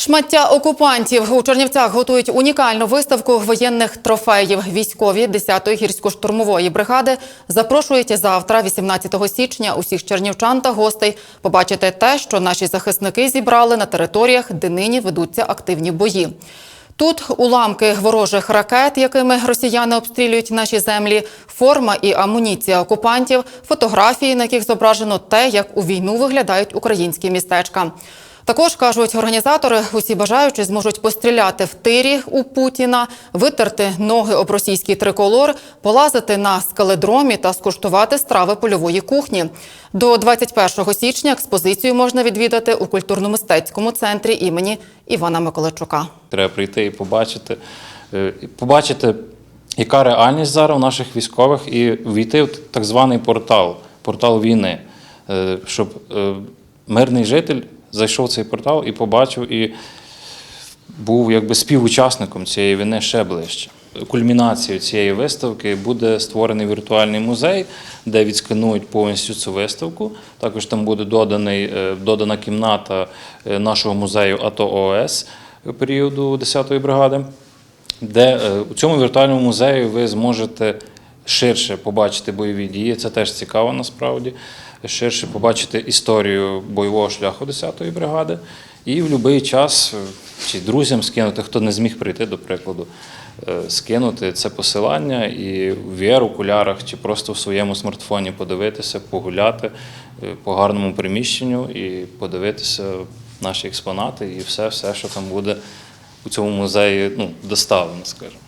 Шмаття окупантів у Чернівцях готують унікальну виставку воєнних трофеїв. Військові 10-ї гірсько-штурмової бригади запрошують завтра, 18 січня, усіх чернівчан та гостей побачити те, що наші захисники зібрали на територіях, де нині ведуться активні бої. Тут уламки ворожих ракет, якими росіяни обстрілюють наші землі, форма і амуніція окупантів, фотографії, на яких зображено те, як у війну виглядають українські містечка. Також кажуть організатори, усі бажаючі зможуть постріляти в тирі у Путіна, витерти ноги об російський триколор, полазити на скаледромі та скуштувати страви польової кухні. До 21 січня експозицію можна відвідати у культурно-мистецькому центрі імені Івана Миколайчука. Треба прийти і побачити, е, побачити, яка реальність зараз у наших військових, і війти в так званий портал, портал війни, Е, щоб е, мирний житель зайшов в цей портал і побачив, і був якби співучасником цієї війни ще ближче. Кульмінацією цієї виставки буде створений віртуальний музей, де відсканують повністю цю виставку. Також там буде доданий, е, додана кімната е, нашого музею АТО ООС періоду 10-ї бригади, де е, у цьому віртуальному музеї ви зможете ширше побачити бойові дії. Це теж цікаво насправді. Ширше побачити історію бойового шляху 10-ї бригади. І в будь-який час е, чи друзям скинути, хто не зміг прийти, до прикладу, е, скинути це посилання і в VR-окулярах чи просто в своєму смартфоні подивитися, погуляти е, по гарному приміщенню і подивитися наші експонати і все, все, що там буде у цьому музеї ну, доставлено, скажімо.